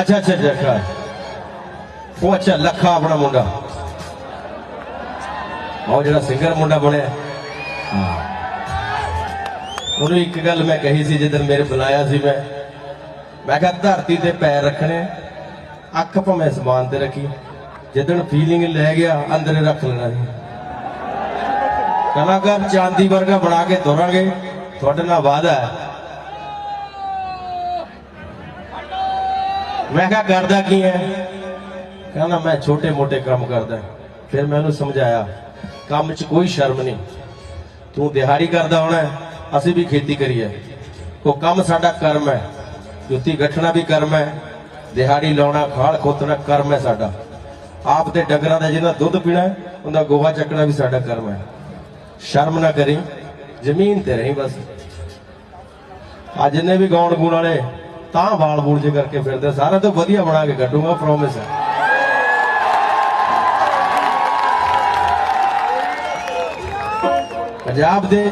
ਅੱਛਾ ਅੱਛਾ ਅੱਛਾ, ਉਹ ਅੱਛਾ ਲੱਖਾ ਆਪਣਾ ਮੁੰਡਾ। ਉਹ ਜਿਹੜਾ ਸਿੰਗਰ ਮੁੰਡਾ ਬਣਿਆ। ਹਾਂ। ਉਹਨੂੰ ਇੱਕ ਗੱਲ ਮੈਂ ਕਹੀ ਸੀ ਜਦੋਂ ਮੇਰੇ ਬੁਲਾਇਆ ਸੀ ਮੈਂ। ਮੈਂ ਕਿਹਾ ਧਰਤੀ ਤੇ ਪੈਰ ਰੱਖਣੇ ਅੱਖ ਭਾਵੇਂ ਸਮਾਨ ਤੇ ਰੱਖੀ। ਜਦੋਂ ਫੀਲਿੰਗ ਲੈ ਗਿਆ ਅੰਦਰ ਰੱਖ ਲੈਣਾ ਸੀ। ਕਲਾਕਾਰ ਚਾਂਦੀ ਵਰਗਾ ਬਣਾ ਕੇ ਤੋਰਾਂਗੇ। ਤੁਹਾਡੇ ਨਾਲ ਵਾਅਦਾ ਹੈ। ਮੈਂ ਕਿਹਾ ਕਰਦਾ ਕੀ ਹੈ? ਕਹਿੰਦਾ ਮੈਂ ਛੋਟੇ ਮੋਟੇ ਕੰਮ ਕਰਦਾ। ਫਿਰ ਮੈਂ ਉਹਨੂੰ ਸਮਝਾਇਆ ਕੰਮ 'ਚ ਕੋਈ ਸ਼ਰਮ ਨਹੀਂ। ਤੂੰ ਦਿਹਾੜੀ ਕਰਦਾ ਹੋਣਾ ਅਸੀਂ ਵੀ ਖੇਤੀ ਕਰੀਏ। ਉਹ ਕੰਮ ਸਾਡਾ ਕਰਮ ਹੈ ਜੁੱਤੀ ਗੱਠਣਾ ਵੀ ਕਰਮ ਹੈ ਦਿਹਾੜੀ ਲਾਉਣਾ ਖਾਲ ਖੋਤਣਾ ਕਰਮ ਹੈ ਸਾਡਾ। ਆਪ ਦੇ ਡੰਗਰਾਂ ਦਾ ਜਿਹਦਾ ਦੁੱਧ ਪੀਣਾ ਹੈ, ਉਹਦਾ ਗੋਹਾ ਚੱਕਣਾ ਵੀ ਸਾਡਾ ਕਰਮ ਹੈ। ਸ਼ਰਮ ਨਾ ਕਰੀ ਜ਼ਮੀਨ ਤੇ ਰਹੀ ਬਸ। ਆ ਜਿੰਨੇ ਵੀ ਗਾਉਣ ਗੂਣ ਵਾਲੇ ਤਾਂ ਵਾਲ ਬੂਲ ਜੇ ਕਰਕੇ ਫਿਰਦੇ ਸਾਰਾ ਤੋਂ ਵਧੀਆ ਬਣਾ ਕੇ ਕੱਢੂਗਾ ਪ੍ਰੋਮਿਸ ਹੈ। ਪੰਜਾਬ ਦੇ